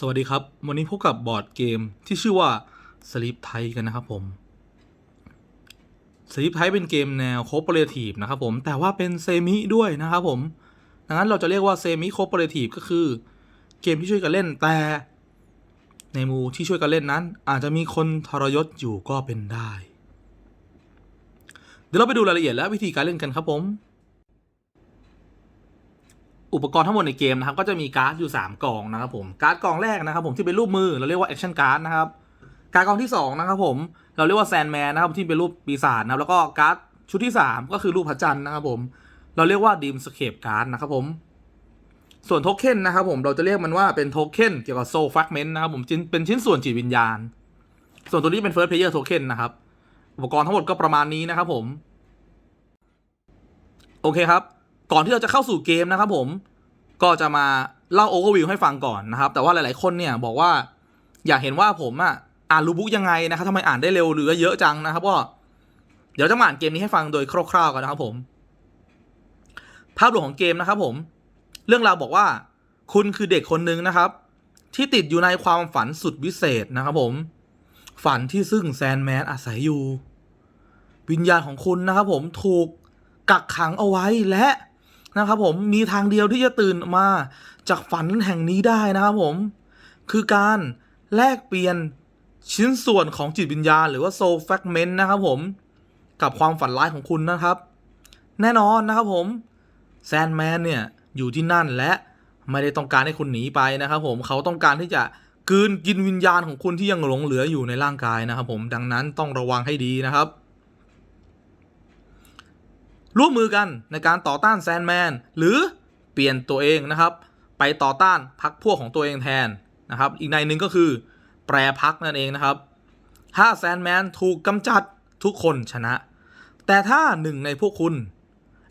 สวัสดีครับ วันนี้พบกับบอร์ดเกมที่ชื่อว่า Sleep t i กันนะครับผม Sleep t i เป็นเกมแนว Cooperative นะครับผม แต่ว่าเป็นเซมิด้วยนะครับผม ดังนั้นเราจะเรียกว่าเซมิ Cooperative ก็คือ เกมที่ช่วยกันเล่นแต่ ในมูที่ช่วยกันเล่นนั้น อาจจะมีคนทรยศอยู่ก็เป็นได้ เดี๋ยวเราไปดูรายละเอียดและวิธีการเล่นกันครับผม อุปกรณ์ทั้งหมดในเกมนะครับ ก็จะมีการ์ดอยู่ 3กล่องนะครับผม การ์ดกล่องแรกนะครับผมที่เป็นรูปมือเราเรียกว่าแอคชั่นการ์ดนะครับ การ์ดกล่องที่2นะครับผมเราเรียกว่าแซนแมนนะครับที่เป็นรูปปีศาจนะครับแล้วก็การ์ดชุดที่ 3 ก็คือรูปพระจันทร์นะครับผมเราเรียกว่าดีมสเคปการ์ดนะครับผมส่วนโทเค็นนะครับผมเราจะเรียกมันว่าเป็นโทเค็นเกี่ยวกับโซลฟ r กเมนต์นะครับผมเป็นชิ้นส่วนจิตวิญญาณ ส่วนตัวนี้เป็นเฟิร์สเพลเยอร์โทเค็นนะครับอุปกรณ์ทั้งหมดก็ประมาณนี้นะครับผม โอเคครับ ก่อนที่เราจะเข้าสู่เกมนะครับผมก็จะมาเล่าโอเวอร์วิวให้ฟังก่อนนะครับ แต่ว่าหลาย ๆ คนเนี่ยบอกว่าอยากเห็นว่าผมอะอ่านรูบุ๊กยังไงนะครับทำไมอ่านได้เร็วหรือว่าเยอะจังนะครับก็เดี๋ยวจะมาอ่านเกมนี้ให้ฟังโดยคร่าว ๆ กันนะครับผม ภาพรวมของเกมนะครับผม เรื่องราวบอกว่า คุณคือเด็กคนหนึ่งนะครับ ที่ติดอยู่ในความฝันสุดวิเศษนะครับผม ฝันที่ซึ่งแซนแมนอาศัยอยู่ วิญญาณของคุณนะครับผมถูกกักขังเอาไว้และ นะครับผมมีทางเดียวที่จะตื่นมาจากฝันแห่งนี้ได้นะครับผม คือการแลกเปลี่ยนชิ้นส่วนของจิตวิญญาณ หรือว่าโซลแฟกเมนต์นะครับผม กับความฝันร้ายของคุณนะครับ แน่นอนนะครับผมแซนแมนเนี่ย อยู่ที่นั่นและไม่ได้ต้องการให้คุณหนีไปนะครับผมเขาต้องการที่จะกืนกินวิญญาณของคุณที่ยังหลงเหลืออยู่ในร่างกายนะครับผมดังนั้นต้องระวังให้ดีนะครับ ร่วมมือกันในการต่อต้านแซนแมนหรือเปลี่ยนตัวเองนะครับ ไปต่อต้านพักพวกของตัวเองแทนนะครับ อีกในหนึ่งก็คือ แปรพักนั่นเองนะครับถ้าแซนแมนถูกกำจัดทุกคนชนะ แต่ถ้าหนึ่งในพวกคุณ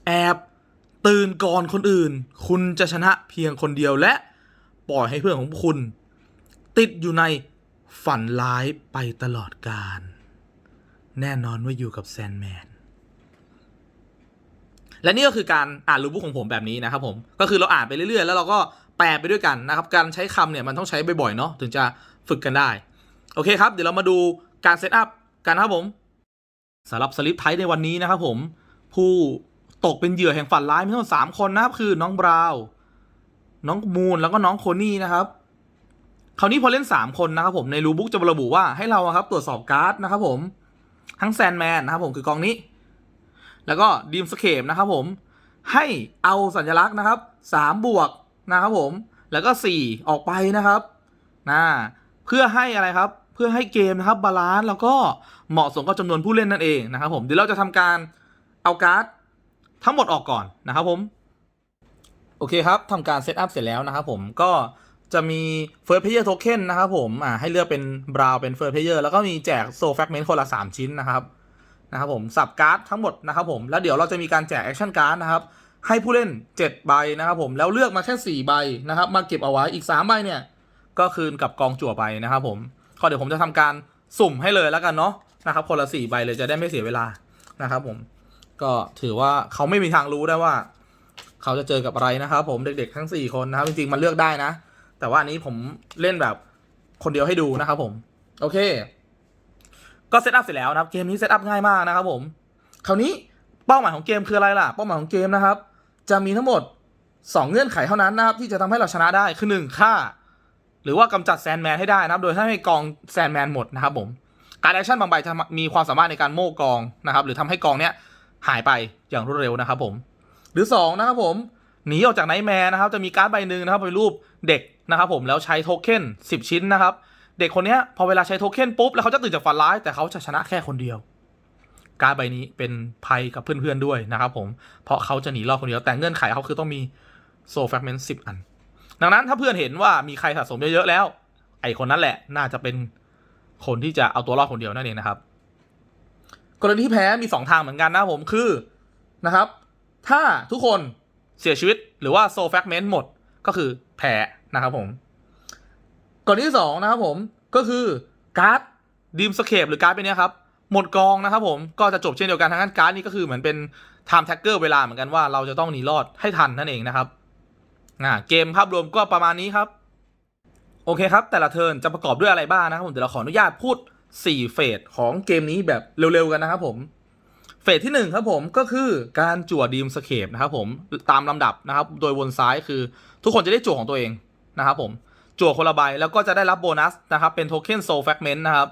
แอบตื่นก่อนคนอื่น คุณจะชนะเพียงคนเดียวและปล่อยให้เพื่อนของคุณ ติดอยู่ในฝันร้ายไปตลอดกาลแน่นอนว่าอยู่กับแซนแมน และนี่ก็คือการอ่านรูบุ๊กของผมแบบนี้นะครับผมก็คือเราอ่านไปเรื่อยๆ แล้วเราก็แปลไปด้วยกันนะครับการใช้คำเนี่ยมันต้องใช้บ่อยๆเนาะถึงจะฝึกกันได้ โอเคครับ เดี๋ยวเรามาดูการเซตอัพกันครับผมสำหรับสลิปไทในวันนี้นะครับผมผู้ตกเป็นเหยื่อแห่งฝันร้ายมีทั้งหมดสามคนนะครับคือน้องบราว น้องมูนแล้วก็น้องโคนี่นะครับคราวนี้พอเล่น 3 คนนะครับผมในรูบุ๊กจะระบุว่าให้เราครับตรวจสอบการ์ดนะครับผมทั้งแซนแมนนะครับผมคือกองนี้ แล้วก็ดีมสเคปนะครับผมให้เอาสัญลักษณ์นะครับสามบวกนะครับผมแล้วก็สี่ออกไปนะครับนะเพื่อให้อะไรครับเพื่อให้เกมนะครับบาลานซ์แล้วก็เหมาะสมกับจำนวนผู้เล่นนั่นเองนะครับผมเดี๋ยวเราจะทำการเอาการ์ดทั้งหมดออกก่อนนะครับผมโอเคครับทำการเซตอัพเสร็จแล้วนะครับผมก็จะมี First Player Token นะครับผมอ่าให้เลือกเป็น Brown เป็น First Player แล้วก็มีแจก Soul Fragment คนละ 3 ชิ้นนะครับ นะครับผมสับการ์ดทั้งหมดนะครับผมแล้วเดี๋ยวเราจะมีการแจกแอคชั่นการ์ดนะครับให้ผู้เล่น 7 ใบนะครับผมแล้วเลือกมาแค่ 4 ใบนะครับ มาเก็บเอาไว้อีก 3 ใบเนี่ย ก็คืนกับกองจั่วไปนะครับผมก็เดี๋ยวผมจะทำการสุ่มให้เลยแล้วกันเนาะนะครับคนละ4ใบเลยจะได้ไม่เสียเวลานะครับผมก็ถือว่าเขาไม่มีทางรู้ได้ว่า เขาจะเจอกับอะไรนะครับผมเด็กๆทั้ง 4 คนนะครับจริงๆมันเลือกได้นะ แต่ว่าอันนี้ผมเล่นแบบคนเดียวให้ดูนะครับผม โอเค ก็เซตอัพเสร็จแล้วนะครับเกมนี้เซตอัพง่ายมากนะครับผมคราวนี้เป้าหมายของเกมคืออะไรล่ะ เป้าหมายของเกมนะครับ จะมีทั้งหมด 2 เงื่อนไขเท่านั้นนะครับที่จะทำให้เราชนะได้คือ1ฆ่า หรือว่ากำจัดแซนแมนให้ได้นะครับ โดยให้กองแซนแมนหมดนะครับผมการแอคชั่นบางใบจะมีความสามารถในการโม่กองนะครับ หรือทำให้กองเนี้ยหายไปอย่างรวดเร็วนะครับผม หรือ 2 นะครับผมหนีออกจากไนท์แมร์นะครับ จะมีการ์ดใบหนึ่งนะครับเป็นรูปเด็กนะครับผมแล้วใช้โทเค็น10 ชิ้นนะครับ เด็กคนนี้พอเวลาใช้โทเค็นปุ๊บ แล้วเขาจะตื่นจากฝันร้าย แต่เขาจะชนะแค่คนเดียว การใบนี้เป็นภัยกับเพื่อนๆด้วยนะครับผม เพราะเขาจะหนีรอดคนเดียว แต่เงื่อนไขเขาคือต้องมีโซลแฟกเมนต์สิบอัน ดังนั้นถ้าเพื่อนเห็นว่ามีใครสะสมเยอะๆแล้ว ไอคนนั้นแหละน่าจะเป็นคนที่จะเอาตัวรอดคนเดียวนั่นเองนะครับ กรณีที่แพ้มี 2 ทางเหมือนกันนะผมคือนะครับ ถ้าทุกคนเสียชีวิตหรือว่าโซลแฟกเมนต์หมดก็คือแพ้นะครับผม กรณีที่สองนะครับผมก็คือการ์ดดีมสเคปหรือการ์ดเป็นเนี้ยครับ หมดกองนะครับผมก็จะจบเช่นเดียวกันทั้งนั้นการ์ดนี้ก็คือเหมือนเป็นไทม์แท็กเกอร์เวลาเหมือนกันว่าเราจะต้องหนีรอดให้ทันนั่นเองนะครับอ่าเกมภาพรวมก็ประมาณนี้ครับ โอเคครับ แต่ละเทิร์นจะประกอบด้วยอะไรบ้างนะครับผมเดี๋ยวเราขออนุญาตพูด 4 เฟสของเกมนี้แบบเร็วๆกันนะครับผมเฟสที่ 1 ครับผมก็คือการจั่วดีมสเคปนะครับผมตามลำดับนะครับ โดยวนซ้ายคือทุกคนจะได้จั่วของตัวเองนะครับผม จั่วคนละใบแล้วก็จะได้รับโบนัสนะครับเป็นโทเค็นโซลแฟกเมนต์นะครับ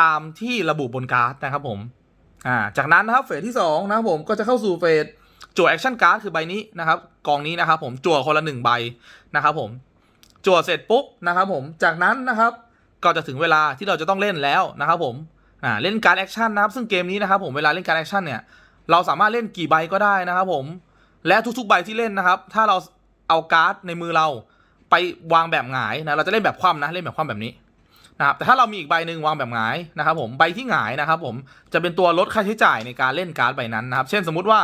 ตามที่ระบุบนการ์ดนะครับผมอ่าจากนั้นนะครับเฟสที่2นะครับผมก็จะเข้าสู่เฟสจั่วแอคชั่นการ์ดคือใบนี้นะครับกองนี้นะครับผมจั่วคนละหนึ่งใบนะครับผมจั่วเสร็จปุ๊บนะครับผมจากนั้นนะครับก็จะถึงเวลาที่เราจะต้องเล่นแล้วนะครับผมอ่าเล่นการแอคชั่นนะครับซึ่งเกมนี้นะครับผมเวลาเล่นการแอคชั่นเนี่ยเราสามารถเล่นกี่ใบก็ได้นะครับผมและทุกๆใบที่เล่นนะครับ ถ้าเราเอาการ์ดในมือเรา ไปวางแบบหงายนะเราจะเล่นแบบคว่ำนะเล่นแบบคว่ำแบบนี้นะครับแต่ถ้าเรามีอีกใบหนึ่งวางแบบหงายนะครับผมใบที่หงายนะครับผมจะเป็นตัวลดค่าใช้จ่ายในการเล่นการ์ดใบนั้นนะครับ เช่นสมมุติว่า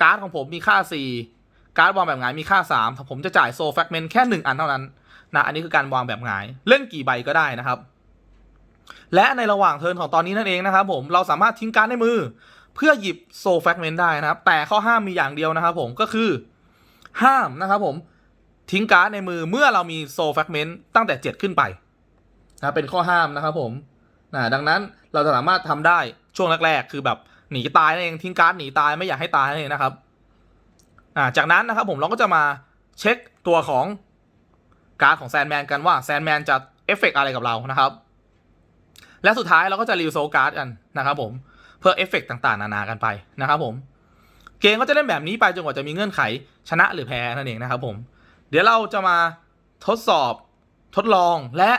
การ์ดของผมมีค่า 4 การ์ดวางแบบหงายมีค่า 3 ผมจะจ่ายโซแฟกเมนแค่ 1 อันเท่านั้นนะอันนี้คือการวางแบบหงาย เล่นกี่ใบก็ได้นะครับ และในระหว่างเทิร์นของตอนนี้นั่นเองนะครับผมเราสามารถทิ้งการ์ดในมือ เพื่อหยิบโซแฟกเมนต์ได้นะครับ แต่ข้อห้ามมีอย่างเดียวนะครับ ผมก็คือ ห้ามนะครับผม ทิ้งการ์ดในมือเมื่อเรามีโซแฟกเมนต์ตั้งแต่ 7 ขึ้นไปนะเป็นข้อห้ามนะครับผมนะดังนั้นเราจะสามารถทำได้ช่วงแรกๆ คือแบบหนีตายนั่นเองทิ้งการ์ดหนีตายไม่อยากให้ตายนั่นเองนะครับอ่าจากนั้นนะครับผมเราก็จะมาเช็คตัวของการ์ดของแซนแมนกันว่าแซนแมนจะเอฟเฟกอะไรกับเรานะครับ และสุดท้ายเราก็จะรีวิวโซการ์ดกันนะครับผมเพื่อเอฟเฟกต่างๆ นานากันไปนะครับผมเกมก็จะเล่นแบบนี้ไปจนกว่าจะมีเงื่อนไขชนะหรือแพ้นั่นเองนะครับผม เดี๋ยวเราจะมาทดสอบทดลองและ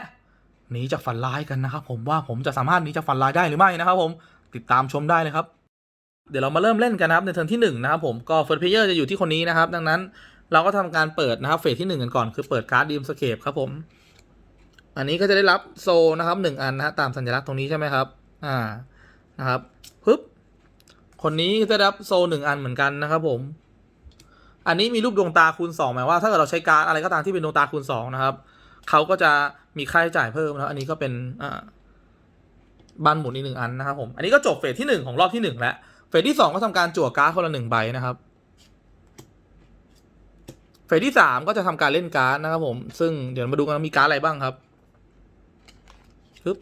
หนีจากฝันร้ายกันนะครับผมว่าผมจะสามารถหนีจากฝันร้ายได้หรือไม่นะครับผมติดตามชมได้เลยครับ เดี๋ยวเรามาเริ่มเล่นกันนะครับในเทิร์นที่หนึ่งนะครับผมก็เฟิร์สเพลเยอร์จะอยู่ที่คนนี้นะครับ ดังนั้นเราก็ทำการเปิดนะครับเฟสที่หนึ่งกันก่อนคือเปิดการ์ดดีมสเคปครับผม อันนี้ก็จะได้รับโซนะครับหนึ่งอันนะตามสัญลักษณ์ตรงนี้ใช่ไหมครับ อ่านะครับปึ๊บคนนี้จะได้รับโซหนึ่งอันเหมือนกันนะครับผม อันนี้มีรูปดวงตาคูณสองหมายว่าถ้าเกิดเราใช้การอะไรก็ตามที่เป็นดวงตาคูณสองนะครับเขาก็จะมีค่าใช้จ่ายเพิ่มแล้วอันนี้ก็เป็นอ่าบันหมุนอีกหนึ่งอันนะครับผมอันนี้ก็จบเฟสที่หนึ่งของรอบที่หนึ่งแล้วเฟสที่สองก็ทำการจั่วการ์ดคนละหนึ่งใบนะครับเฟสที่สามก็จะทำการเล่นการ์ดนะครับผมซึ่งเดี๋ยวมาดูกันมีการ์ดอะไรบ้างครับปึ๊บ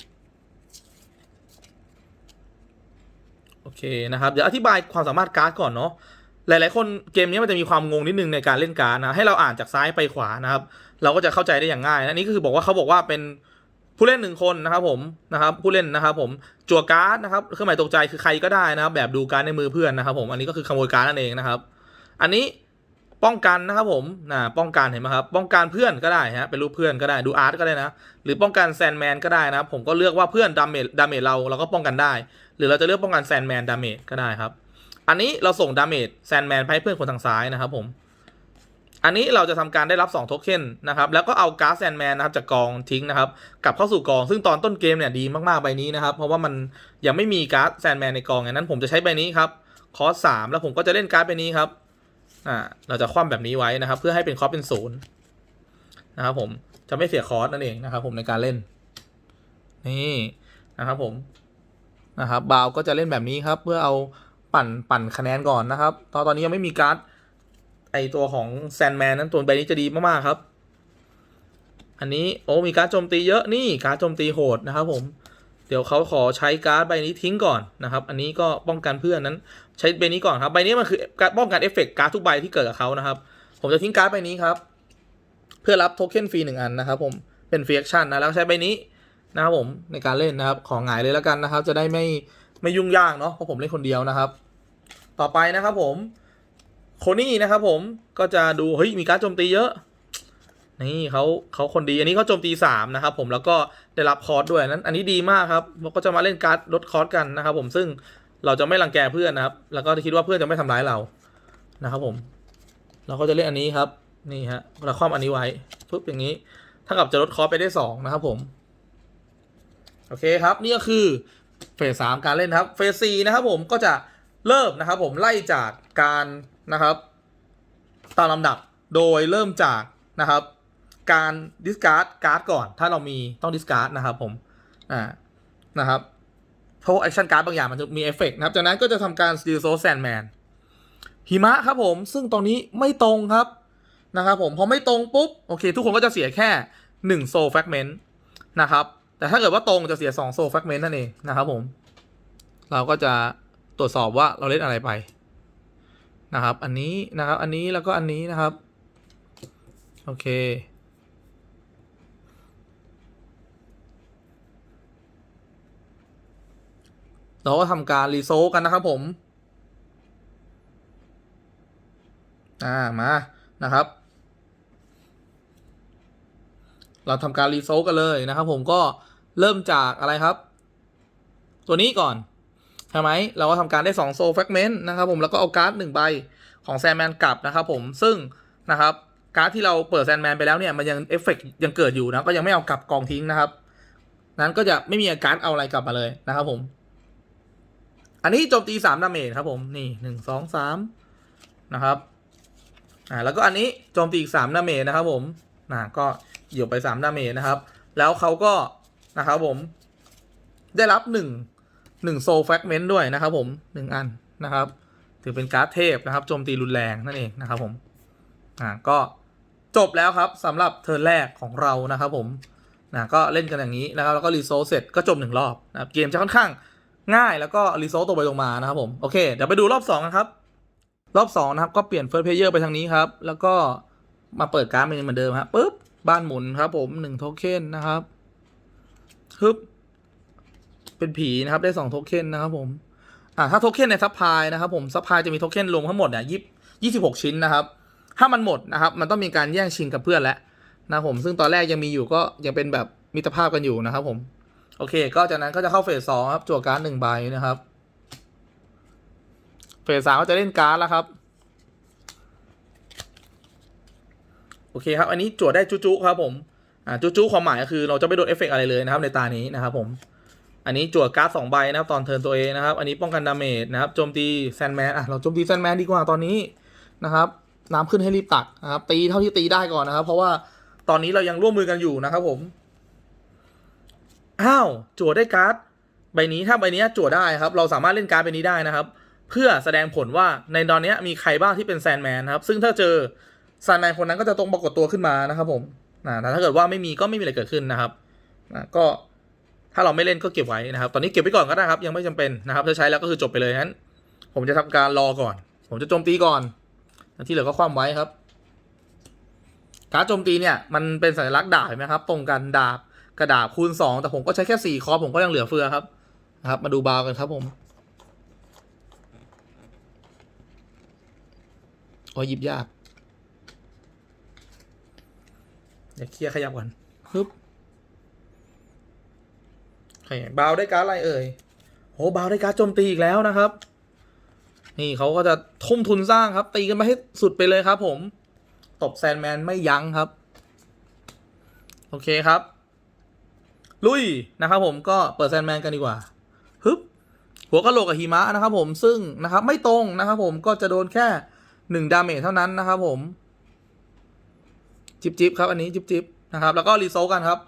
โอเคนะครับ เดี๋ยวอธิบายความสามารถการ์ดก่อนเนาะ หลาย ๆ คนเกมนี้มันจะมีความงงนิดนึงในการเล่นการ์ดนะให้เราอ่านจากซ้ายไปขวานะครับเราก็จะเข้าใจได้อย่างง่ายนะนี่ก็คือบอกว่าเขาบอกว่าเป็นผู้เล่นหนึ่งคนนะครับผมนะครับผู้เล่นนะครับผมจั่วการ์ดนะครับเครื่องหมายตกใจคือใครก็ได้นะครับแบบดูการ์ดในมือเพื่อนนะครับผมอันนี้ก็คือขโมยการ์ดนั่นเองนะครับ อันนี้ป้องกันนะครับผมนะป้องกันเห็นไหมครับป้องกันเพื่อนก็ได้ฮะเป็นรูปเพื่อนก็ได้ดูอาร์ตก็ได้นะหรือป้องกันแซนแมนก็ได้นะครับผมก็เลือกว่าเพื่อนดาเมจดาเมจเราเราก็ป้องกันได้ หรือเราจะเลือกป้องกันแซนแมนดาเมจก็ได้ครับ อันนี้เราส่งดาเมจแซนแมนไปให้เพื่อนคนทางซ้ายนะครับผมอันนี้เราจะทำการได้รับ2โทเค็นนะครับ แล้วก็เอาการ์ดแซนแมนนะครับจากกองทิ้งนะครับ กลับเข้าสู่กอง ซึ่งตอนต้นเกมเนี่ยดีมากๆใบนี้นะครับ เพราะว่ามันยังไม่มีการ์ดแซนแมนในกองอย่างนั้นผมจะใช้ใบนี้ครับ คอสสามแล้วผมก็จะเล่นการ์ดใบนี้ครับ อ่า เราจะคว่ำแบบนี้ไว้นะครับ เพื่อให้เป็นคอสเป็นศูนย์นะครับผม จะไม่เสียคอสนั่นเองนะครับผมในการเล่น นี่นะครับผม นะครับ บาวก็จะเล่นแบบนี้ครับ เพื่อเอา ปั่นปั่นคะแนนก่อนนะครับตอนตอนนี้ยังไม่มีการ์ดไอตัวของแซนแมนนั้นตัวใบนี้จะดีมากๆครับ อันนี้โอ้มีการ์ดโจมตีเยอะนี่การ์ดโจมตีโหดนะครับผมเดี๋ยวเขาขอใช้การ์ดใบนี้ทิ้งก่อนนะครับ อันนี้ก็ป้องกันเพื่อนนั้นใช้ใบนี้ก่อนครับใบนี้มันคือการป้องกันเอฟเฟกต์การ์ดทุกใบที่เกิดกับเขานะครับ ผมจะทิ้งการ์ดใบนี้ครับ เพื่อรับโทเค็นฟรีหนึ่งอันนะครับ ผมเป็นฟรีแอคชั่นนะแล้วใช้ใบนี้นะครับผมในการเล่นนะครับของหงายเลยแล้วกันนะครับ จะได้ไม่ ไม่ยุ่งยากเนาะเพราะผมเล่นคนเดียวนะครับ ต่อไปนะครับผมโคนี่นะครับผมก็จะดูเฮ้ยมีการโจมตีเยอะ นี่เขาเขาคนดีอันนี้เขาโจมตีสามนะครับผมแล้วก็ได้รับคอร์สด้วยนั้น อันนี้ดีมากครับเราก็จะมาเล่นการ์ดลดคอร์สกันนะครับ ผมซึ่งเราจะไม่รังแกเพื่อนนะครับ แล้วก็คิดว่าเพื่อนจะไม่ทำร้ายเรานะครับผม เราก็จะเล่นอันนี้ครับนี่ฮะเราคว่ำอันนี้ไว้ปุ๊บอย่างนี้เท่ากับจะลดคอร์สไปได้สองนะครับผมโอเคครับนี่ก็คือ เฟสสามการเล่นครับ เฟสสี่นะครับผมก็จะเริ่มนะครับผมไล่จากการนะครับตามลำดับโดยเริ่มจากนะครับการดิสการ์ดการ์ดก่อน ถ้าเรามีต้องดิสการ์ดนะครับผมอ่านะครับเพราะแอคชั่นการ์ดบางอย่างมันจะมีเอฟเฟกนะครับจากนั้นก็จะทำการสตีลโซแซนแมนหิมะครับผมซึ่งตรงนี้ไม่ตรงครับนะครับผมพอไม่ตรงปุ๊บ โอเค ทุกคนก็จะเสียแค่ 1 โซแฟกเมนต์นะครับ แต่ถ้าเกิดว่าตรงจะเสีย2โซแฟกเมนต์นั่นเองนะครับผม เราก็จะตรวจสอบว่าเราเล่นอะไรไปนะครับ อันนี้นะครับ อันนี้แล้วก็อันนี้นะครับ โอเค เราก็ทำการรีโซกันนะครับผม อ่า มา นะครับ เราทำการรีโซกันเลยนะครับผมก็ เริ่มจากอะไรครับ ตัวนี้ก่อนใช่ไหมเราก็ทำการได้2โซลแฟกเมนต์นะครับผมแล้วก็เอาการ์ดหนึ่งใบของแซนแมนกลับนะครับผมซึ่งนะครับการ์ดที่เราเปิดแซนแมนไปแล้วเนี่ยมันยังเอฟเฟกยังเกิดอยู่นะก็ยังไม่เอากลับกองทิ้งนะครับ นั้นก็จะไม่มีการ์ดเอาอะไรกลับมาเลยนะครับผม อันนี้โจมตีสามดาเมจครับผมนี่หนึ่งสองสามนะครับอ่าแล้วก็อันนี้โจมตีอีกสามดาเมจนะครับผมนะก็เหยียบไปสามดาเมจนะครับ แล้วเขาก็ นะครับผม ได้รับหนึ่งหนึ่งโซลแฟกเมนต์ด้วยนะครับผมหนึ่งอันนะครับ ถือเป็นการ์ดเทพนะครับโจมตีรุนแรงนั่นเองนะครับผมอ่าก็จบแล้วครับสำหรับเทิร์นแรกของเรานะครับผมนะก็เล่นกันอย่างนี้นะครับแล้วก็รีโซลเสร็จก็จบหนึ่งรอบนะครับเกมจะค่อนข้างง่ายแล้วก็รีโซลตรงไปตรงมานะครับผมโอเคเดี๋ยวไปดูรอบสองกันครับ รอบสองนะครับก็เปลี่ยนเฟิร์สเพลเยอร์ไปทางนี้ครับ แล้วก็มาเปิดการ์ดเป็นเหมือนเดิมครับปุ๊บบ้านหมุนครับผมหนึ่งโทเค็นนะครับ ฮึบเป็นผีนะครับได้สองโทเค็นนะครับผมอ่าถ้าโทเค็นในซัพพลายนะครับผมซัพพลายจะมีโทเค็นรวมทั้งหมดเนี่ยยี่ยี่สิบหกชิ้นนะครับ ถ้ามันหมดนะครับมันต้องมีการแย่งชิงกับเพื่อนแล้วนะผมซึ่งตอนแรกยังมีอยู่ก็ยังเป็นแบบมิตรภาพกันอยู่นะครับผมโอเค ก็จากนั้นก็จะเข้าเฟสสองครับจั่วการ์ดหนึ่งใบนะครับ เฟสสามก็จะเล่นการ์ดแล้วครับ โอเคครับ อันนี้จั่วได้จุ๊ๆครับผม อ่าจุๆความหมายก็คือเราจะไม่โดนเอฟเฟกต์อะไรเลยนะครับในตานี้นะครับผมอันนี้จั่วการ์ดสองใบนะครับตอนเทิร์นตัวเองนะครับ อันนี้ป้องกันดาเมจนะครับโจมตีแซนแมนอะเราโจมตีแซนแมนดีกว่าตอนนี้นะครับน้ำขึ้นให้รีบตักนะครับตีเท่าที่ตีได้ก่อนนะครับ เพราะว่าตอนนี้เรายังร่วมมือกันอยู่นะครับผมอ้าวจั่วได้การ์ดใบนี้ถ้าใบนี้จั่วได้ครับ เราสามารถเล่นการ์ดใบนี้ได้นะครับ เพื่อแสดงผลว่าในตอนนี้มีใครบ้างที่เป็นแซนแมนครับซึ่งถ้าเจอแซนแมนคนนั้นก็จะตรงปรากฏตัวขึ้นมานะครับผม นะแต่ถ้าเกิดว่าไม่มีก็ไม่มีอะไรเกิดขึ้นนะครับนะก็ถ้าเราไม่เล่นก็เก็บไว้นะครับ ตอนนี้เก็บไว้ก่อนก็ได้ครับ ยังไม่จำเป็นนะครับถ้าใช้แล้วก็คือจบไปเลยงั้น ผมจะทำการรอก่อน ผมจะโจมตีก่อนที่เหลือก็คว่ำไว้ครับ การโจมตีเนี่ย มันเป็นสัญลักษณ์ดาบเห็นไหมครับ ตรงกันดาบกระดาบคูณสองแต่ผมก็ใช้แค่สี่คอร์สผมก็ยังเหลือเฟือครับนะครับ มาดูบาวกันครับผมโอ้ยหยิบยาก เดี๋ยวเคลียร์ขยับก่อนฮึบโอเคบาวได้การดอะไรเอ่ยโหบาวได้การดโจมตีอีกแล้วนะครับ นี่เขาก็จะทุ่มทุนสร้างครับ ตีกันไปให้สุดไปเลยครับ ผม ตบแซนแมนไม่ยั้งครับ โอเคครับ ลุยนะครับ ผมก็เปิดแซนแมนกันดีกว่าฮึบหัวกะโหลกกับหิมะนะครับ ผมซึ่งนะครับ ไม่ตรงนะครับ ผมก็จะโดนแค่หนึ่งดาเมจเท่านั้นนะครับ ผม จิบจิบครับอันนี้จิบจิบนะครับแล้วก็รีโซลกันครับ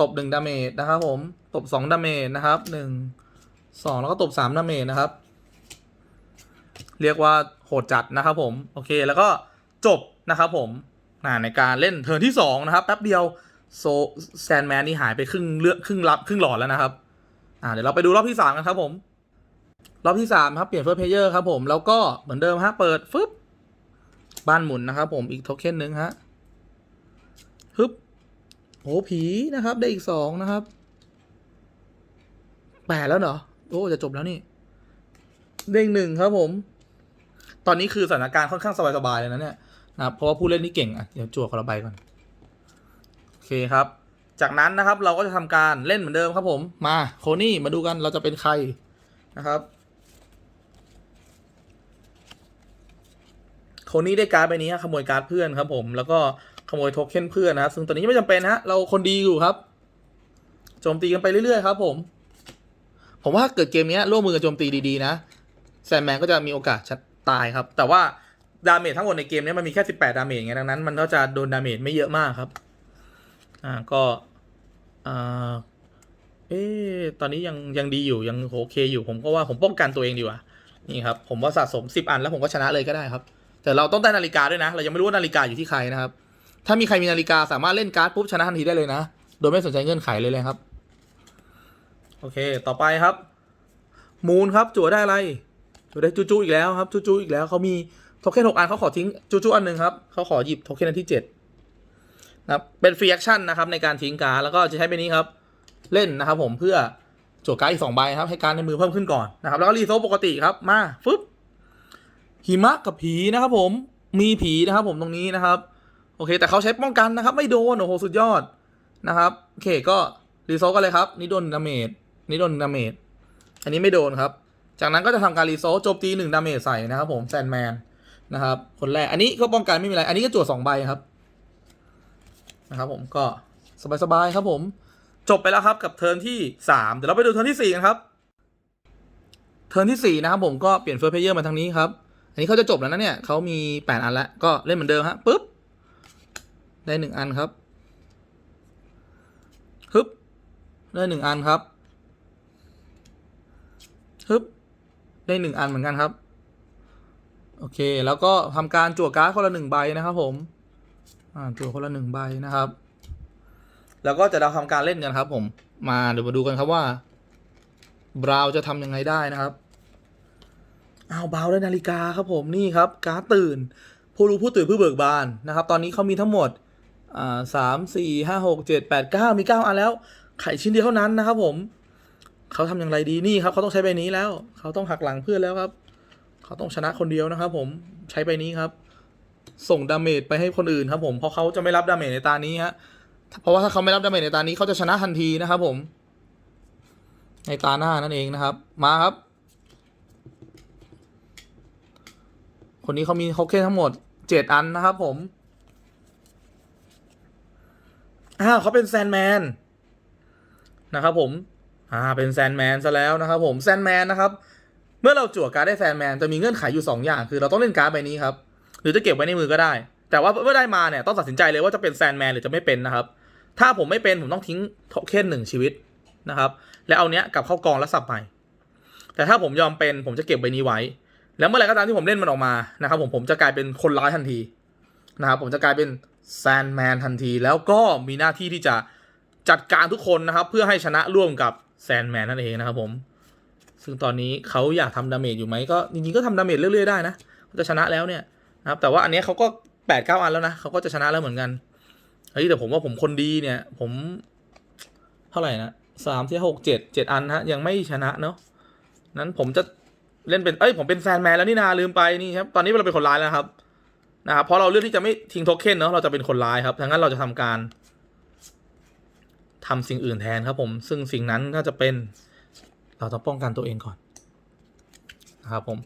ตบหนึ่งดาเมจนะครับผมตบสองดาเมจนะครับหนึ่งสองแล้วก็ตบสามดาเมจนะครับ เรียกว่าโหดจัดนะครับผมโอเคแล้วก็จบนะครับผมอ่าในการเล่นเทิร์นที่สองนะครับแป๊บเดียวโซแซนแมนนี่หายไปครึ่งเลือกครึ่งรับครึ่งหลอดแล้วนะครับอ่าเดี๋ยวเราไปดูรอบที่สามกันครับผม รอบที่สามครับ เปลี่ยนเฟิร์สเพลเยอร์ครับผม แล้วก็เหมือนเดิมฮะ เปิดฟึบบ้านหมุนนะครับผมอีกโทเค็นหนึ่งฮะ ฮึบโอ้ผีนะครับ ได้อีกสองนะครับแปดแล้วเหรอโอ้จะจบแล้วนี่ เด้งหนึ่งครับผม ตอนนี้คือสถานการณ์ค่อนข้างสบายๆเลยนะเนี่ยนะครับเพราะว่าผู้เล่นนี่เก่งอะเดี๋ยวจั่วคนละใบก่อนโอเคครับ จากนั้นนะครับ เราก็จะทำการเล่นเหมือนเดิมครับ ผม มาโคนี่มาดูกันเราจะเป็นใครนะครับโคนี่ได้การ์ดใบนี้ขโมยการ์ดเพื่อนครับผม แล้วก็ ขโมยโทเค็นเพื่อนนะครับ ซึ่งตอนนี้ไม่จำเป็นฮะ เราคนดีอยู่ครับ โจมตีกันไปเรื่อยๆครับ ผม ผมว่าเกิดเกมนี้ร่วมมือกันโจมตีดีๆนะ แซมแมนก็จะมีโอกาสชัดตายครับ แต่ว่าดาเมจทั้งหมดในเกมนี้มันมีแค่18ดาเมจไงดังนั้น มันก็จะโดนดาเมจไม่เยอะมากครับ อ่าก็อ่าเอ๊ตอนนี้ยังยังดีอยู่ยังโอเคอยู่ผมก็ว่าผมป้องกันตัวเองดีกว่านี่ครับ ผมว่าสะสม 10 อันแล้วผมก็ชนะเลยก็ได้ครับ แต่เราต้องได้นาฬิกาด้วยนะ เรายังไม่รู้ว่านาฬิกาอยู่ที่ใครนะครับ ถ้ามีใครมีนาฬิกาสามารถเล่นการ์ดปุ๊บชนะทันทีได้เลยนะ โดยไม่สนใจเงื่อนไขเลยเลยครับ โอเค ต่อไปครับ มูนครับจั่วได้อะไรจั่วได้จูจูอีกแล้วครับจูจูอีกแล้วเขามีโทเค็นหกอันเขาขอทิ้งจูจูอันหนึ่งครับเขาขอหยิบโทเค็นอันที่เจ็ดนะครับเป็นฟรีแอคชั่นนะครับในการทิ้งการ์ดแล้วก็จะใช้ไปนี้ครับ เล่นนะครับ ผมเพื่อจั่วการ์ดอีกสองใบครับ ให้การดในมือเพิ่มขึ้นก่อนนะครับ แล้วก็รีโซปกติครับมาฟึบหิมะกับผีนะครับ ผมมีผีนะครับ ผมตรงนี้นะครับ โอเค แต่เขาใช้ป้องกันนะครับ ไม่โดน โอ้โห สุดยอดนะครับโอเคก็รีโซลกันเลยครับ นี่โดนดาเมจนี่โดนดาเมจอันนี้ไม่โดนครับ จากนั้นก็จะทำการรีโซลโจมตีหนึ่งดาเมจใส่นะครับผมแซนแมนนะครับคนแรก อันนี้ก็ป้องกันไม่มีอะไร อันนี้ก็จั่วสองใบครับนะครับผมก็สบายๆครับผม จบไปแล้วครับกับเทิร์นที่สามเดี๋ยวเราไปดูเทิร์นที่สี่กันครับเทิร์นที่สี่นะครับผมก็เปลี่ยนเฟิร์สเพลเยอร์มาทางนี้ครับ อันนี้เขาจะจบแล้วนะเนี่ยเขามีแปดอันแล้วก็เล่นเหมือนเดิมฮะปุ๊บ ได้หนึ่งอันครับฮึบได้หนึ่งอันครับฮึบได้หนึ่งอันเหมือนกันครับ โอเค แล้วก็ทำการจั่วการ์ดคนละหนึ่งใบนะครับ ผมอ่าจั่วคนละหนึ่งใบนะครับ แล้วก็จะเราทำการเล่นกันครับ ผม มาเดี๋ยวมาดูกันครับว่าบราวจะทำยังไงได้นะครับอ้าวบราวได้นาฬิกาครับผมนี่ครับ การ์ดตื่น ผู้รู้ผู้ตื่นผู้เบิกบานนะครับ ตอนนี้เขามีทั้งหมด อ่าสามสี่ห้าหกเจ็ดแปดเก้ามีเก้าอันแล้ว ไข่ชิ้นเดียวเท่านั้นนะครับ ผม เขาทำอย่างไรดีนี่ครับ เขาต้องใช้ใบนี้แล้ว เขาต้องหักหลังเพื่อนแล้วครับ เขาต้องชนะคนเดียวนะครับ ผมใช้ใบนี้ครับ ส่งดาเมจไปให้คนอื่นครับผมเพราะเขาจะไม่รับดาเมจในตานี้ฮะเพราะว่าถ้าเขาไม่รับดาเมจในตานี้เขาจะชนะทันทีนะครับ ผม ในตาหน้านั่นเองนะครับ มาครับ คนนี้เขามีเขาเคนทั้งหมดเจ็ดอันนะครับ ผม อ้าวเขาเป็นแซนแมนนะครับผม อ่า เป็นแซนแมนซะแล้วนะครับผมแซนแมนนะครับ เมื่อเราจั่วการ์ดได้แซนแมนจะมีเงื่อนไขอยู่ 2 อย่าง คือเราต้องเล่นการ์ดใบนี้ครับ หรือจะเก็บไว้ในมือก็ได้ แต่ว่าเมื่อได้มาเนี่ยต้องตัดสินใจเลยว่าจะเป็นแซนแมนหรือจะไม่เป็นนะครับ ถ้าผมไม่เป็นผมต้องทิ้งโทเค็นหนึ่งชีวิตนะครับ แล้วเอาเนี้ยกลับเข้ากองแล้วสับใหม่แต่ถ้าผมยอมเป็นผมจะเก็บใบนี้ไว้ แล้วเมื่อไรก็ตามที่ผมเล่นมันออกมานะครับผมผมจะกลายเป็นคนร้ายทันทีนะครับผมจะกลายเป็น แซนแมนทันทีแล้วก็มีหน้าที่ที่จะจัดการทุกคนนะครับ เพื่อให้ชนะร่วมกับแซนแมนนั่นเองนะครับผม ซึ่งตอนนี้เขาอยากทำดาเมจอยู่ไหมก็จริงๆก็ทำดาเมจเรื่อยๆได้นะจะชนะแล้วเนี่ยนะครับ แต่ว่าอันนี้เขาก็แปดเก้าอันแล้วนะเขาก็จะชนะแล้วเหมือนกันเฮ้ยแต่ผมว่าผมคนดีเนี่ย ผมเท่าไหร่นะสามที่หกเจ็ดเจ็ดอันฮะยังไม่ชนะเนาะนั้นผมจะเล่นเป็นเอ้ยผมเป็นแซนแมนแล้วนี่นาลืมไปนี่ครับตอนนี้เราเป็นคนร้ายแล้วครับ นะครับเพราะเราเลือกที่จะไม่ทิ้งโทเค็นเนาะเราจะเป็นคนร้ายครับดังนั้นเราจะทำการทำสิ่งอื่นแทนครับ ผม ซึ่งสิ่งนั้นก็จะเป็น เราต้องป้องกันตัวเองก่อนนะครับผม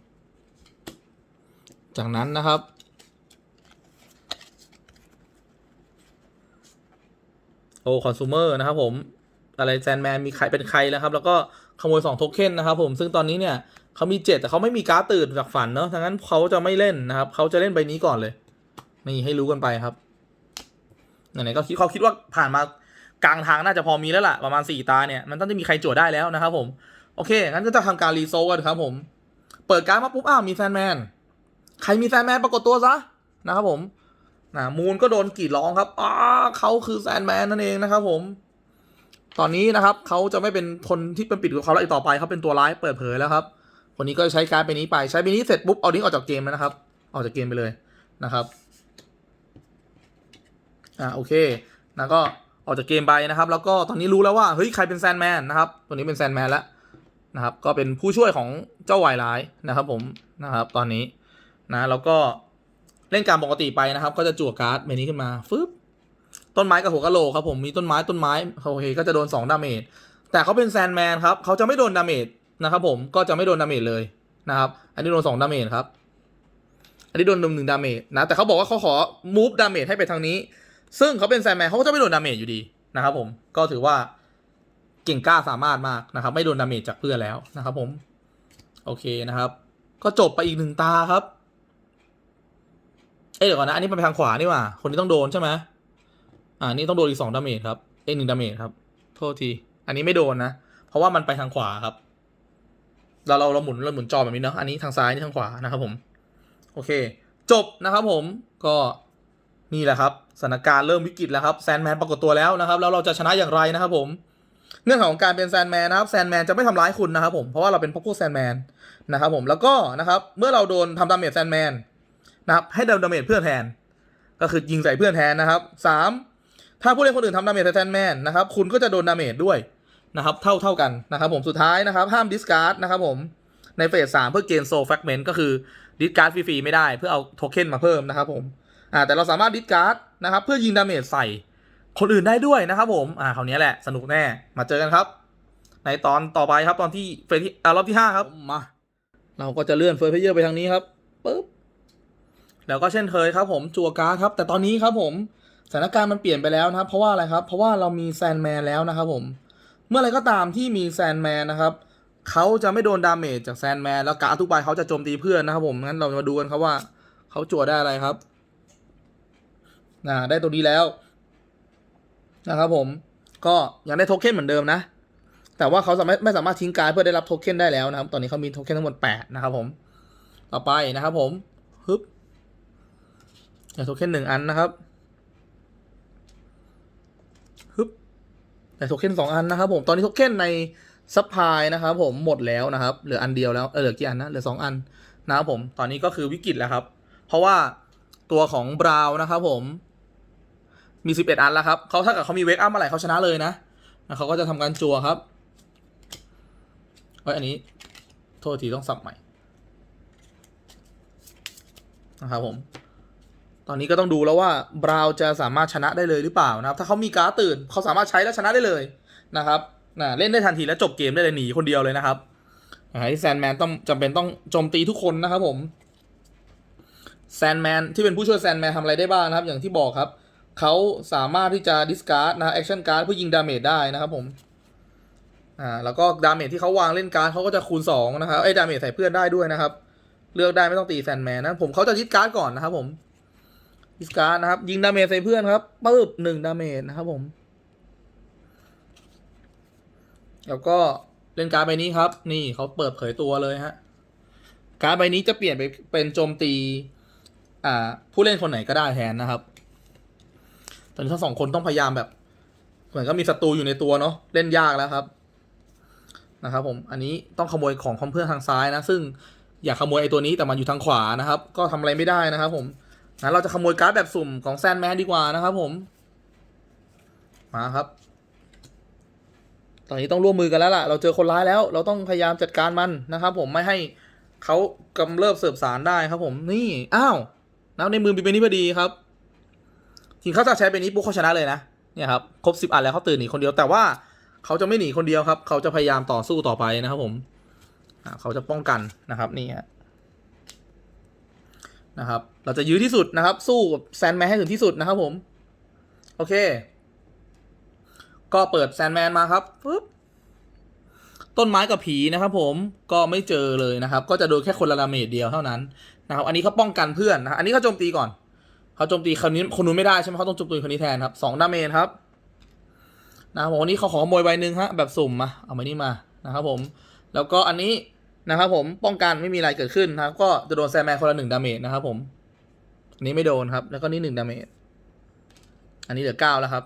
จากนั้นนะครับ โอ้คอน sumer นะครับผมอะไรแซนแมนมีใครเป็นใครแล้วครับ แล้วก็ขโมยสองโทเค็นนะครับผมซึ่งตอนนี้เนี่ย เขามีเจ็ดแต่เขาไม่มีการ์ดตื่นจากฝันเนาะดังนั้นเขาจะไม่เล่นนะครับ เขาจะเล่นใบนี้ก่อนเลย นี่ให้รู้กันไปครับไหนๆก็คิดเขาคิดว่าผ่านมากลางทางน่าจะพอมีแล้วล่ะประมาณสี่ตาเนี่ยมันต้องจะมีใครโจทย์ได้แล้วนะครับผมโอเคงั้นก็จะทำการรีโซกันครับผม เปิดการ์ดมาปุ๊บอ้าวมีแซนแมนใครมีแซนแมนปรากฏตัวซะนะครับผมนะมูนก็โดนกรีดร้องครับอ้าเขาคือแซนแมนนั่นเองนะครับผม ตอนนี้นะครับเขาจะไม่เป็นคนที่เป็นปิดกับเขาแล้วอีกต่อไปเขาเป็นตัวร้ายเปิดเผยแล้วครับ คนนี้ก็ใช้การดไปนี้ไปใช้ไปนี้เสร็จปุ๊บเอาดิ้งออกจากเกมแล้วนะครับ ออกจากเกมไปเลยนะครับอ่าโอเคแล้วก็ออกจากเกมไปนะครับ แล้วก็ตอนนี้รู้แล้วว่าเฮ้ยใครเป็นแซนแมนนะครับตัวนี้เป็นแซนแมนแล้วนะครับก็เป็นผู้ช่วยของเจ้าวายร้ายนะครับผมนะครับตอนนี้นะแล้วก็เล่นการปกติไปนะครับ ก็จะจั่วการ์ดเมนี้ขึ้นมาฟึบต้นไม้กับหัวกะโหลกครับผมมีต้นไม้ต้นไม้โอเคก็จะโดน 2 ดาเมจแต่เขาเป็นแซนแมนครับเขาจะไม่โดนดาเมจ นะครับผมก็จะไม่โดนดาเมจเลยนะครับ อันนี้โดน2ดาเมจครับ อันนี้โดนหนึ่งดาเมจนะแต่เขาบอกว่าเขาขอมูฟดาเมจให้ไปทางนี้ ซึ่งเขาเป็นแซนแมนเขาก็จะไม่โดนดาเมจอยู่ดีนะครับ ผมก็ถือว่าเก่งกล้าสามารถมากนะครับ ไม่โดนดาเมจจากเพื่อนแล้วนะครับ ผม โอเคนะครับ ก็จบไปอีกหนึ่งตาครับเอ้ยเดี๋ยวก่อนนะอันนี้เป็นทางขวานี่หว่า คนนี้ต้องโดนใช่ไหมอ่านี่ต้องโดนอีกสองดาเมจครับเอ้หนึ่งดาเมจครับโทษที อันนี้ไม่โดนนะ เพราะว่ามันไปทางขวาครับ เราเราเราหมุนเราหมุนจอแบบนี้เนาะอันนี้ทางซ้ายนี่ทางขวานะครับผม โอเค จบนะครับผมก็นี่แหละครับสถานการณ์เริ่มวิกฤตแล้วครับแซนแมนปรากฏตัวแล้วนะครับ แล้วเราจะชนะอย่างไรนะครับผมเงื่อนไของการเป็นแซนแมนนะครับแซนแมนจะไม่ทำร้ายคุณนะครับผมเพราะว่าเราเป็นพวกพวกแซนแมนนะครับผมแล้วก็นะครับเมื่อเราโดนทำดาเมจแซนแมนนะครับให้ดาเมจเพื่อนแทน ก็คือยิงใส่เพื่อนแทนนะครับสามถ้าผู้เล่นคนอื่นทำดาเมจใส่แซนแมนนะครับคุณก็จะโดนดาเมจด้วย นะครับเท่าเท่ากันนะครับผมสุดท้ายนะครับห้ามดิสการ์ดนะครับผมในเฟสสามเพื่อเกณฑ์โซแฟกเมนต์ก็คือดิสการ์ดฟรีๆไม่ได้เพื่อเอาโทเค็นมาเพิ่มนะครับผมอ่าแต่เราสามารถดิสการ์ดนะครับเพื่อยิงดาเมจใส่คนอื่นได้ด้วยนะครับผมอ่าคราวนี้แหละสนุกแน่มาเจอกันครับ ในตอนต่อไปครับตอนที่เฟสที่อ่ารอบที่ห้าครับมาเราก็จะเลื่อนเฟสเพเยอร์ไปทางนี้ครับปึ๊บแล้วก็เช่นเคยครับผมจัวการ์ดครับ แต่ตอนนี้ครับผมสถานการณ์มันเปลี่ยนไปแล้วนะครับ เพราะว่าอะไรครับ เพราะว่าเรามีแซนแมนแล้วนะครับผมเมื่อไรก็ตามที่มีแซนแมนนะครับเขาจะไม่โดนดาเมจจากแซนแมนแล้วการทุกใบเขาจะโจมตีเพื่อนนะครับผมงั้นเรามาดูกันครับว่าเขาจั่วได้อะไรครับอ่าได้ตัวนี้แล้วนะครับผมก็ยังได้โทเค็นเหมือนเดิมนะ แต่ว่าเขาสามารถไม่สามารถทิ้งการเพื่อได้รับโทเค็นได้แล้วนะครับ ตอนนี้เขามีโทเค็นทั้งหมด 8 นะครับผม ต่อไปนะครับผมฮึบได้โทเค็นหนึ่งอันนะครับฮึบ ได้โทเค็นสองอันนะครับผมตอนนี้โทเค็นในซัพพลายนะครับผมหมดแล้วนะครับเหลืออันเดียวแล้วเออเหลือกี่อันนะเหลือสองอันนะครับผมตอนนี้ก็คือวิกฤตแล้วครับ เพราะว่าตัวของบราวน์นะครับผมมี 11 อันแล้วครับเขาถ้าเกิดเขามีเวกอัพเมื่อไหร่เขาชนะเลยนะเขาก็จะทำการจัวครับเอ้ยอันนี้ โทษทีต้องสับใหม่นะครับผม ตอนนี้ก็ต้องดูแล้วว่าบราวจะสามารถชนะได้เลยหรือเปล่านะครับ ถ้าเขามีการ์ดตื่นเขาสามารถใช้แล้วชนะได้เลยนะครับนะเล่นได้ทันทีแล้วจบเกมได้เลยหนีคนเดียวเลยนะครับให้แซนแมนต้องจำเป็นต้องโจมตีทุกคนนะครับผมแซนแมนที่เป็นผู้ช่วยแซนแมนทำอะไรได้บ้างนะครับ อย่างที่บอกครับ เขาสามารถที่จะดิสการ์ดนะแอคชั่นการ์ดเพื่อยิงดาเมจได้นะครับผมอ่าแล้วก็ดาเมจที่เขาวางเล่นการ์ดเขาก็จะคูณ2นะครับไอ้ดาเมจใส่เพื่อนได้ด้วยนะครับ เลือกได้ไม่ต้องตีแซนแมนนะผมเขาจะดิสการ์ดก่อนนะครับผม ดิสการ์นะครับ ยิงดาเมจใส่เพื่อนครับปึ๊บหนึ่งดาเมจนะครับผม แล้วก็เล่นการ์ดใบนี้ครับ นี่เขาเปิดเผยตัวเลยฮะ การ์ดใบนี้จะเปลี่ยนไปเป็นโจมตี อ่า ผู้เล่นคนไหนก็ได้แทนนะครับ ตอนนี้ทั้งสองคนต้องพยายามแบบ เหมือนก็มีศัตรูอยู่ในตัวเนาะเล่นยากแล้วครับนะครับผม อันนี้ต้องขโมยของของเพื่อนทางซ้ายนะ ซึ่งอยากขโมยไอ้ตัวนี้แต่มันอยู่ทางขวานะครับ ก็ทำอะไรไม่ได้นะครับผม งั้นเราจะขโมยการ์ดแบบสุ่มของแซนแมนดีกว่านะครับผม มาครับ ตอนนี้ต้องร่วมมือกันแล้วล่ะ เราเจอคนร้ายแล้ว เราต้องพยายามจัดการมันนะครับผมไม่ให้เขากำเริบเสิร์ฟสารได้ครับผมนี่อ้าวน้ำในมือมีเป็นนี้พอดีครับทีมเขาจะใช้เป็นนี้ปุ๊บเขาชนะเลยนะเนี่ยครับครบสิบอันแล้วเขาตื่นหนีคนเดียวแต่ว่าเขาจะไม่หนีคนเดียวครับ เขาจะพยายามต่อสู้ต่อไปนะครับผมเขาจะป้องกันนะครับ นี่ฮะ นะครับ เราจะยื้อที่สุดนะครับ สู้กับแซนแมนให้ถึงที่สุดนะครับผม โอเค ก็เปิดแซนแมนมาครับปึ๊บต้นไม้กับผีนะครับผมก็ไม่เจอเลยนะครับ ก็จะโดนแค่คนละดาเมจเดียวเท่านั้นนะครับ อันนี้เขาป้องกันเพื่อนนะอันนี้เขาโจมตีก่อนเขาโจมตีคนนี้คนนู้นไม่ได้ใช่ไหมเขาต้องโจมตีคนนี้แทนครับสองดาเมจครับนะครับผมวันนี้เขาขอขโมยใบหนึ่งฮะแบบสุ่มมาเอาใบนี้มานะครับผม แล้วก็อันนี้ นะครับผมป้องกันไม่มีอะไรเกิดขึ้นนะครับ ก็จะโดนแซมแมนคนละหนึ่งดาเมจนะครับผมอันนี้ไม่โดนครับ แล้วก็นี่หนึ่งดาเมจอันนี้เหลือเก้าแล้วครับ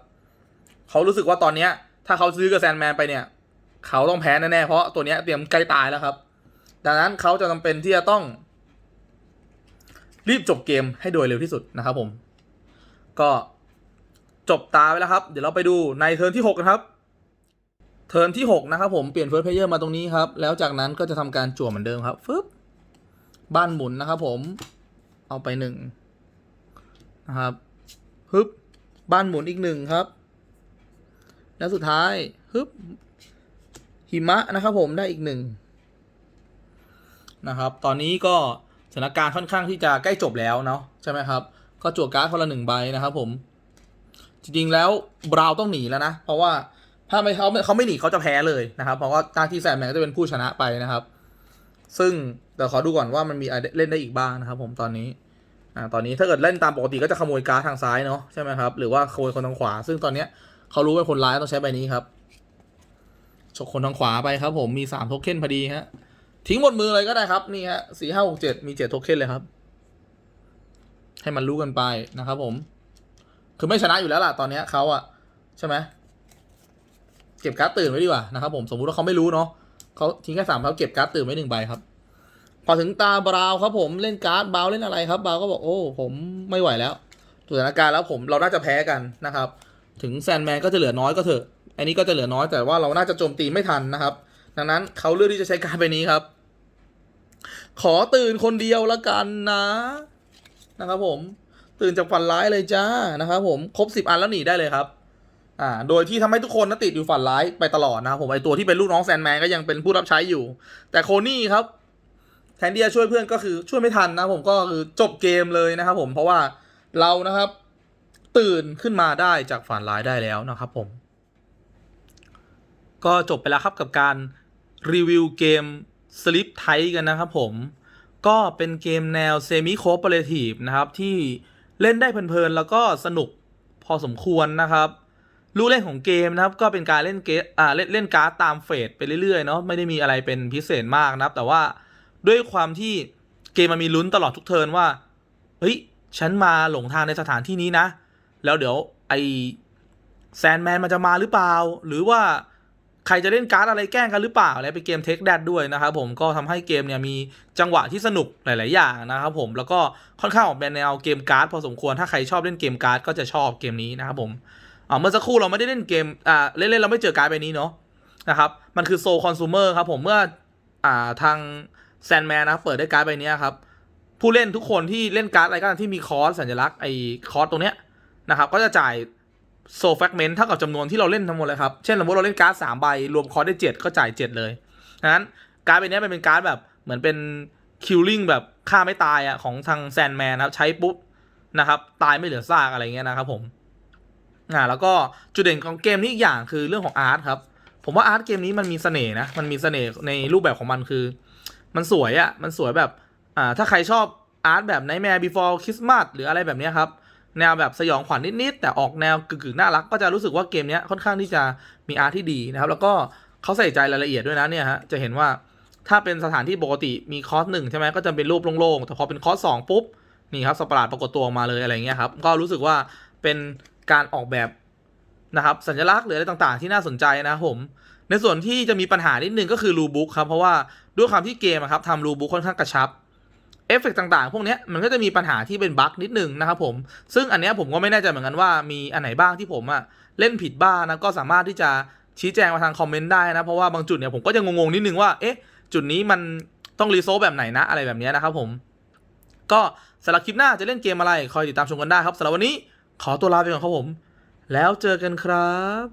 เขารู้สึกว่าตอนเนี้ย ถ้าเขาซื้อกับแซนแมนไปเนี่ย เขาต้องแพ้แน่ๆเพราะตัวเนี้ยเตรียมใกล้ตายแล้วครับ ดังนั้นเขาจะจำเป็นที่จะต้อง รีบจบเกมให้โดยเร็วที่สุดนะครับผม ก็จบตาไปแล้วครับ เดี๋ยวเราไปดูในเทิร์นที่6กันครับ เทิร์นที่ 6 นะครับผมเปลี่ยนเฟิร์สเพลเยอร์มาตรงนี้ครับ แล้วจากนั้นก็จะทำการจั่วเหมือนเดิมครับฟึบบ้านหมุนนะครับผมเอาไปหนึ่งนะครับฮึบบ้านหมุนอีกหนึ่งครับ แล้วสุดท้ายฮึบหิมะนะครับผมได้อีกหนึ่งนะครับ ตอนนี้ก็สถานการณ์ค่อนข้างที่จะใกล้จบแล้วเนาะใช่ไหมครับ ก็จั่วการ์ดคนละหนึ่งใบนะครับผม จริงๆแล้วบราวน์ต้องหนีแล้วนะ เพราะว่า ถ้าไม่เขาเขาไม่หนีเขาจะแพ้เลยนะครับ เพราะว่าหน้าที่แซมแมนก็จะเป็นผู้ชนะไปนะครับ ซึ่งเดี๋ยวขอดูก่อนว่ามันมีเล่นได้อีกบ้างนะครับ ผมตอนนี้อ่าตอนนี้ถ้าเกิดเล่นตามปกติก็จะขโมยการ์ดทางซ้ายเนาะใช่ไหมครับหรือว่าขโมยคนทางขวา ซึ่งตอนเนี้ยเขารู้ว่าคนร้ายต้องใช้ใบนี้ครับฉกคนทางขวาไปครับ ผมมีสามโทเค็นพอดีฮะทิ้งหมดมือเลยก็ได้ครับนี่ฮะสี่ห้าหกเจ็ดมีเจ็ดโทเค็นเลยครับ ให้มันรู้กันไปนะครับ ผม คือไม่ชนะอยู่แล้วล่ะตอนเนี้ยเขาอะใช่ไหม เก็บการ์ดตื่นไว้ดีกว่านะครับผมสมมุติว่าเขาไม่รู้เนาะเขาทิ้งแค่สามเขาเก็บการ์ดตื่นไว้หนึ่งใบครับ พอถึงตาบราว์ครับผมเล่นการ์ดบราว์เล่นอะไรครับบราวก็บอกโอ้ผมไม่ไหวแล้วสถานการณ์แล้วผมเราน่าจะแพ้กันนะครับ ถึงแซนแมนก็จะเหลือน้อยก็เถอะ อันนี้ก็จะเหลือน้อยแต่ว่าเราน่าจะโจมตีไม่ทันนะครับ ดังนั้นเขาเลือกที่จะใช้การดใบนี้ครับ ขอตื่นคนเดียวละกันนะนะครับผมตื่นจากฝันร้ายเลยจ้านะครับผมครบสิบอันแล้วหนีได้เลยครับ อ่า โดยที่ทำให้ทุกคนนะติดอยู่ฝันร้ายไปตลอดนะครับผมไอตัวที่เป็นลูกน้องแซนแมนก็ยังเป็นผู้รับใช้อยู่ แต่โคนี่ครับแทนที่จะช่วยเพื่อนก็คือช่วยไม่ทันนะผมก็คือจบเกมเลยนะครับผมเพราะว่าเรานะครับ ตื่นขึ้นมาได้จากฝันร้ายได้แล้วนะครับผม ก็จบไปแล้วครับกับการรีวิวเกม Sleep Tight กันนะครับผม ก็เป็นเกมแนว Semi Cooperative นะครับ ที่เล่นได้เพลินๆแล้วก็สนุกพอสมควรนะครับ ลูกเล่นของเกมนะครับก็เป็นการเล่นเกมอ่าเล่นเล่นการ์ดตามเฟสไปเรื่อยๆเนาะไม่ได้มีอะไรเป็นพิเศษมากนะครับ แต่ว่าด้วยความที่เกมมันมีลุ้นตลอดทุกเทิร์นว่าเฮ้ยฉันมาหลงทางในสถานที่นี้นะ แล้วเดี๋ยวไอแซนแมนมันจะมาหรือเปล่า หรือว่าใครจะเล่นการ์ดอะไรแกล้งกันหรือเปล่าอะไรเป็นเกมเทคแดดด้วยนะครับผมก็ทำให้เกมเนี่ยมีจังหวะที่สนุกหลาย ๆ อย่างนะครับผมแล้วก็ค่อนข้างออกแบบแนวเกมการ์ดพอสมควรถ้าใครชอบเล่นเกมการ์ดก็จะชอบเกมนี้นะครับผม อ่าเมื่อสักครู่เราไม่ได้เล่นเกมอ่าเล่นๆเราไม่เจอการ์ดใบนี้เนาะนะครับมันคือโซคอน sumer ครับผมเมื่ออ่าทางแซนแมนนะเปิดได้การ์ดใบนี้ครับผู้เล่นทุกคนที่เล่นการ์ดอะไรก็ตามที่มีคอร์สสัญลักษณ์ไอ้คอร์สตรงเนี้ยนะครับก็จะจ่ายโซแฟกเมนต์เท่ากับจำนวนที่เราเล่นทั้งหมดเลยครับ เช่นสมมติเราเล่นการ์ดสามใบ รวมคอร์สได้เจ็ดก็จ่ายเจ็ดเลยดังนั้นการ์ดใบนี้ยมันเป็นการ์ดแบบเหมือนเป็นคิลลิ่งแบบฆ่าไม่ตายอะของทางแซนแมนนะครับ ใช้ปุ๊บนะครับ ตายไม่เหลือซากอะไรเงี้ยนะครับผม อ่าแล้วก็จุดเด่นของเกมนี้อีกอย่างคือเรื่องของอาร์ตครับ ผมว่าอาร์ตเกมนี้มันมีเสน่ห์นะ มันมีเสน่ห์ในรูปแบบของมันคือ มันสวยอะ่ะ มันสวยแบบ อ่า ถ้าใครชอบอาร์ตแบบ Nightmare Before Christmas หรืออะไรแบบนี้ครับ แนวแบบสยองขวัญนิด ๆ แต่ออกแนวกึ่งๆน่ารัก ก็จะรู้สึกว่าเกมนี้ค่อนข้างที่จะมีอาร์ตที่ดีนะครับ แล้วก็เขาใส่ใจรายละเอียดด้วยนะเนี่ยฮะ จะเห็นว่าถ้าเป็นสถานที่ปกติมีคอร์สหนึ่งใช่ไหมก็จะเป็นรูปโล่งๆ แต่พอเป็นคอร์สสองปุ๊บนี่ครับสตว์ประหลาดปรากฏตัวออกมาเลยอะไรเงี้ยครับ ก็รู้สึกว่าเป็น การออกแบบนะครับสัญลักษณ์หรืออะไรต่างๆ ที่น่าสนใจนะผม ในส่วนที่จะมีปัญหานิดนึงก็คือรูบุ๊กครับ เพราะว่าด้วยความที่เกมครับทำรูบุ๊กค่อนข้างกระชับเอฟเฟกต์ต่างๆ พวกนี้มันก็จะมีปัญหาที่เป็นบั๊กนิดนึงนะครับผม ซึ่งอันนี้ผมก็ไม่แน่ใจเหมือนกันว่ามีอันไหนบ้างที่ผมอะเล่นผิดบ้างนะก็สามารถที่จะชี้แจงมาทางคอมเมนต์ได้นะ เพราะว่าบางจุดเนี่ยผมก็จะงงๆนิดนึงว่าเอ๊ะจุดนี้มันต้องรีโซแบบไหนนะอะไรแบบนี้นะครับผม ก็สำหรับคลิปหน้าจะเล่นเกมอะไรคอยติดตามชมกันได้ครับสำหรับวันนี้ ขอตัวลาไปก่อนครับผม แล้วเจอกันครับ